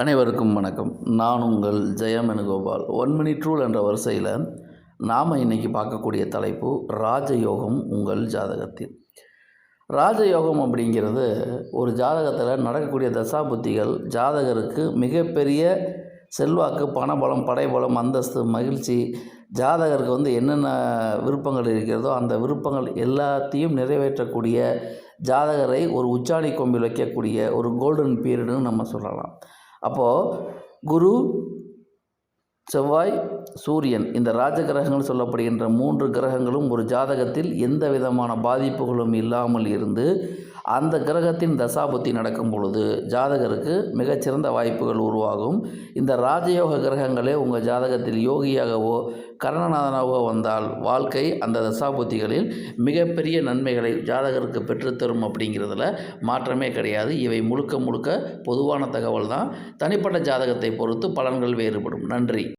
அனைவருக்கும் வணக்கம். நான் உங்கள் ஜெயமெனுகோபால் ஒன் மினிட் ரூல் என்ற வரிசையில் நாம் இன்னைக்கு பார்க்கக்கூடிய தலைப்பு ராஜயோகம் உங்கள் ஜாதகத்தில். ராஜயோகம் அப்படிங்கிறது ஒரு ஜாதகத்தில் நடக்கக்கூடிய தசாபுத்திகள் ஜாதகருக்கு மிகப்பெரிய செல்வாக்கு பணபலம் படைபலம் அந்தஸ்து மகிழ்ச்சி ஜாதகருக்கு வந்து என்னென்ன விருப்பங்கள் இருக்கிறதோ அந்த விருப்பங்கள் எல்லாத்தையும் நிறைவேற்றக்கூடிய ஜாதகரை ஒரு உச்சாணி கொம்பில் வைக்கக்கூடிய ஒரு கோல்டன் பீரியடுன்னு நம்ம சொல்லலாம். அப்போது குரு செவ்வாய் சூரியன் இந்த ராஜ கிரகங்கள் சொல்லப்படுகின்ற மூன்று கிரகங்களும் ஒரு ஜாதகத்தில் எந்த விதமான பாதிப்புகளும் இல்லாமல் இருந்து அந்த கிரகத்தின் தசாபுத்தி நடக்கும் பொழுது ஜாதகருக்கு மிகச்சிறந்த வாய்ப்புகள் உருவாகும். இந்த ராஜயோக கிரகங்களே உங்கள் ஜாதகத்தில் யோகியாகவோ கர்ணநாதனாகவோ வந்தால் வாழ்க்கை அந்த தசாபுத்திகளில் மிகப்பெரிய நன்மைகளை ஜாதகருக்கு பெற்றுத்தரும் அப்படிங்கிறதுல மாற்றமே கிடையாது. இவை முழுக்க முழுக்க பொதுவான தகவல் தான் தனிப்பட்ட ஜாதகத்தை பொறுத்து பலன்கள் வேறுபடும். நன்றி.